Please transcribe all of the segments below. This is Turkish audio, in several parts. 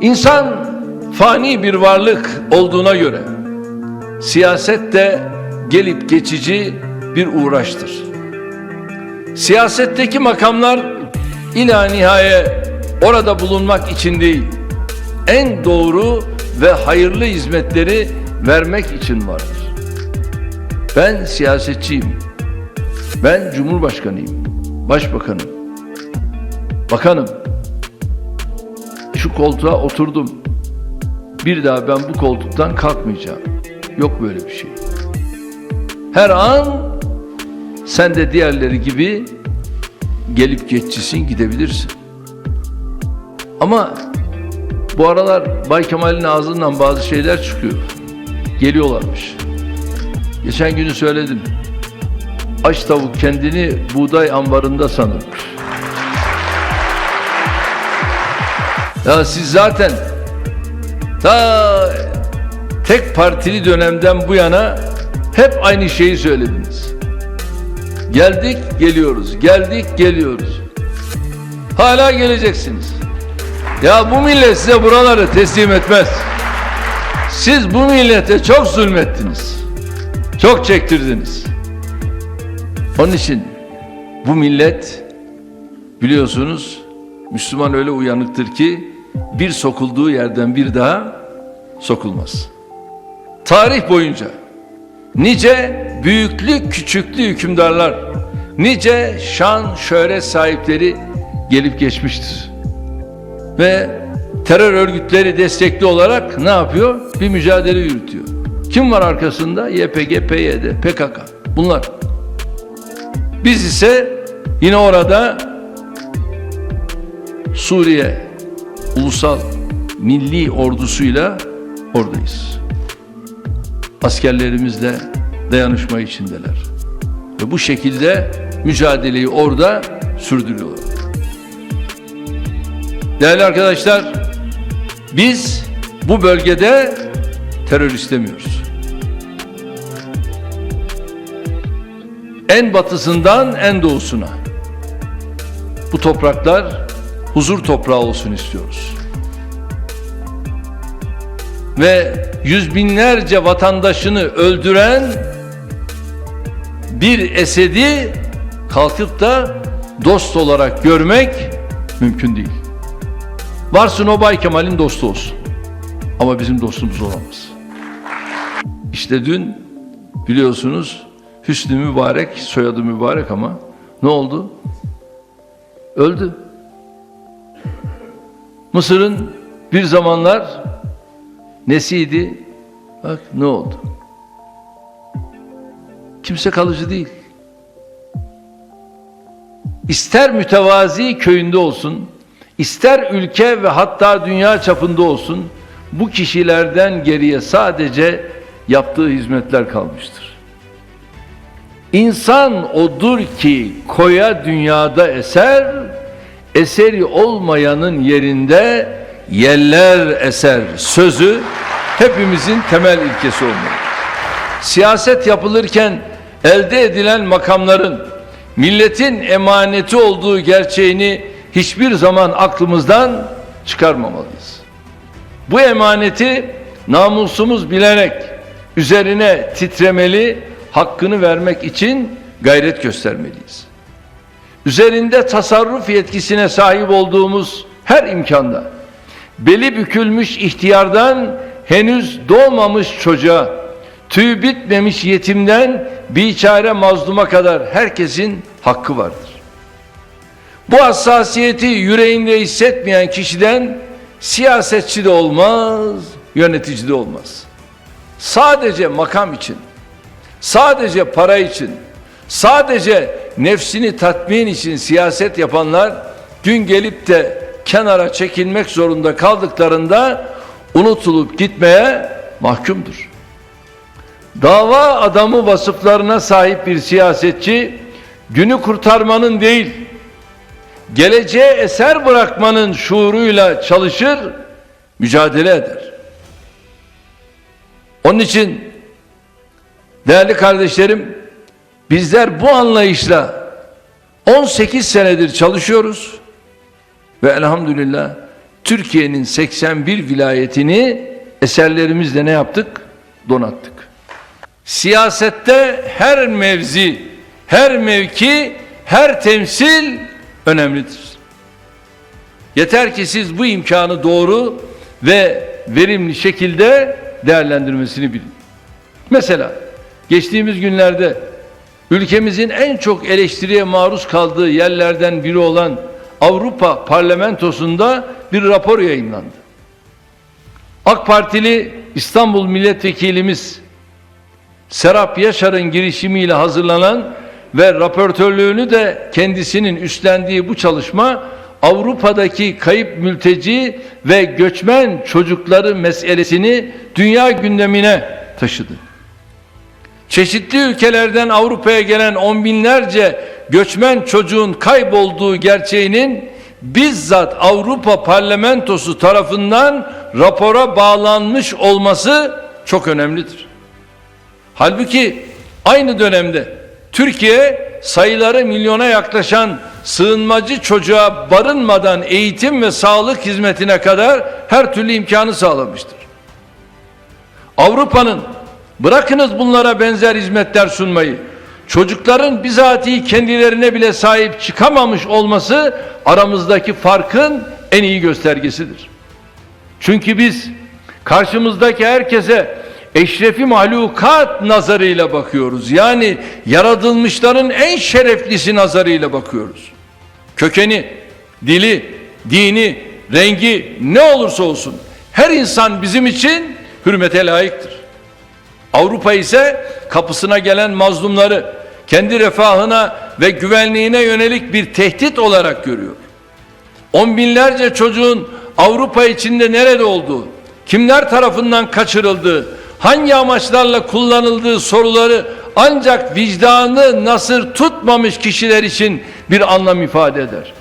İnsan fani bir varlık olduğuna göre siyaset de gelip geçici bir uğraştır. Siyasetteki makamlar ila nihaye orada bulunmak için değil, en doğru ve hayırlı hizmetleri vermek için vardır. Ben siyasetçiyim. Ben cumhurbaşkanıyım. Başbakanım. Bakanım. Şu koltuğa oturdum. Bir daha ben bu koltuktan kalkmayacağım. Yok böyle bir şey. Her an sen de diğerleri gibi gelip geçicisin gidebilirsin. Ama bu aralar Bay Kemal'in ağzından bazı şeyler çıkıyor. Geliyorlarmış. Geçen günü söyledim. Aç tavuk kendini buğday ambarında sanırmış. Ya siz zaten ta tek partili dönemden bu yana hep aynı şeyi söylediniz. Geldik geliyoruz, geldik geliyoruz. Hala geleceksiniz. Ya bu millet size buraları teslim etmez. Siz bu millete çok zulmettiniz. Çok çektirdiniz. Onun için bu millet biliyorsunuz Müslüman öyle uyanıktır ki bir sokulduğu yerden bir daha sokulmaz. Tarih boyunca nice büyüklü küçüklü hükümdarlar, nice şan şöhret sahipleri gelip geçmiştir. Ve terör örgütleri destekli olarak ne yapıyor? Bir mücadele yürütüyor. Kim var arkasında? YPG, PYD, PKK. Bunlar. Biz ise yine orada Suriye ulusal milli ordusuyla oradayız. Askerlerimizle dayanışma içindeler. Ve bu şekilde mücadeleyi orada sürdürüyorlar. Değerli arkadaşlar, biz bu bölgede terör istemiyoruz. En batısından en doğusuna bu topraklar huzur toprağı olsun istiyoruz. Ve yüz binlerce vatandaşını öldüren bir Esed'i kalkıp da dost olarak görmek mümkün değil. Varsın o Bay Kemal'in dostu olsun. Ama bizim dostumuz olamaz. İşte dün biliyorsunuz Hüsnü Mübarek, soyadı Mübarek ama ne oldu? Öldü. Mısır'ın bir zamanlar nesiydi? Bak ne oldu? Kimse kalıcı değil. İster mütevazi köyünde olsun, ister ülke ve hatta dünya çapında olsun, bu kişilerden geriye sadece yaptığı hizmetler kalmıştır. İnsan odur ki koya dünyada eser, eseri olmayanın yerinde yeller eser sözü hepimizin temel ilkesi olmalı. Siyaset yapılırken elde edilen makamların milletin emaneti olduğu gerçeğini hiçbir zaman aklımızdan çıkarmamalıyız. Bu emaneti namusumuz bilerek üzerine titremeli, hakkını vermek için gayret göstermeliyiz. Üzerinde tasarruf yetkisine sahip olduğumuz her imkanda beli bükülmüş ihtiyardan henüz doğmamış çocuğa, tüy bitmemiş yetimden biçare mazluma kadar herkesin hakkı vardır. Bu hassasiyeti yüreğinde hissetmeyen kişiden siyasetçi de olmaz, yönetici de olmaz. Sadece makam için, sadece para için, sadece nefsini tatmin için siyaset yapanlar gün gelip de kenara çekilmek zorunda kaldıklarında unutulup gitmeye mahkumdur. Dava adamı vasıflarına sahip bir siyasetçi günü kurtarmanın değil, geleceğe eser bırakmanın şuuruyla çalışır, mücadele eder. Onun için değerli kardeşlerim, bizler bu anlayışla 18 senedir çalışıyoruz ve elhamdülillah Türkiye'nin 81 vilayetini eserlerimizle ne yaptık? Donattık. Siyasette her mevzi, her mevki, her temsil önemlidir. Yeter ki siz bu imkanı doğru ve verimli şekilde değerlendirmesini bilin. Mesela geçtiğimiz günlerde ülkemizin en çok eleştiriye maruz kaldığı yerlerden biri olan Avrupa Parlamentosu'nda bir rapor yayınlandı. AK Partili İstanbul Milletvekilimiz Serap Yaşar'ın girişimiyle hazırlanan ve raportörlüğünü de kendisinin üstlendiği bu çalışma Avrupa'daki kayıp mülteci ve göçmen çocukları meselesini dünya gündemine taşıdı. Çeşitli ülkelerden Avrupa'ya gelen on binlerce göçmen çocuğun kaybolduğu gerçeğinin bizzat Avrupa Parlamentosu tarafından rapora bağlanmış olması çok önemlidir. Halbuki aynı dönemde Türkiye sayıları milyona yaklaşan sığınmacı çocuğa barınmadan eğitim ve sağlık hizmetine kadar her türlü imkanı sağlamıştır. Avrupa'nın bırakınız bunlara benzer hizmetler sunmayı, çocukların bizatihi kendilerine bile sahip çıkamamış olması aramızdaki farkın en iyi göstergesidir. Çünkü biz karşımızdaki herkese eşrefi mahlukat nazarıyla bakıyoruz. Yani yaratılmışların en şereflisi nazarıyla bakıyoruz. Kökeni, dili, dini, rengi ne olursa olsun her insan bizim için hürmete layıktır. Avrupa ise kapısına gelen mazlumları kendi refahına ve güvenliğine yönelik bir tehdit olarak görüyor. On binlerce çocuğun Avrupa içinde nerede olduğu, kimler tarafından kaçırıldığı, hangi amaçlarla kullanıldığı soruları ancak vicdanı nasır tutmamış kişiler için bir anlam ifade eder.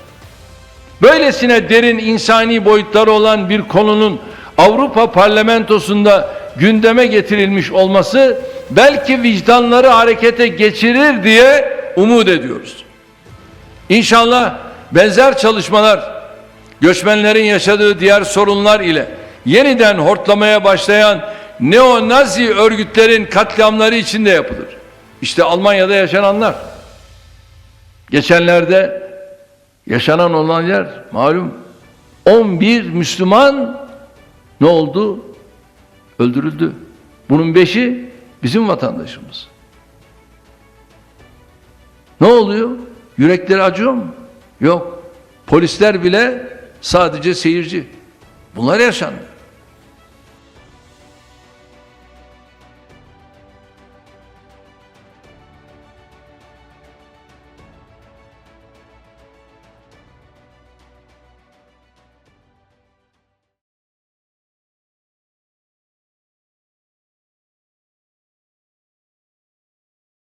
Böylesine derin insani boyutları olan bir konunun Avrupa Parlamentosu'nda gündeme getirilmiş olması belki vicdanları harekete geçirir diye umut ediyoruz. İnşallah benzer çalışmalar göçmenlerin yaşadığı diğer sorunlar ile yeniden hortlamaya başlayan neo-nazi örgütlerin katliamları içinde yapılır. İşte Almanya'da yaşananlar. Geçenlerde yaşanan olan yer malum 11 Müslüman ne oldu? Öldürüldü. Bunun beşi bizim vatandaşımız. Ne oluyor? Yürekleri acıyor mu? Yok. Polisler bile sadece seyirci. Bunlar yaşandı.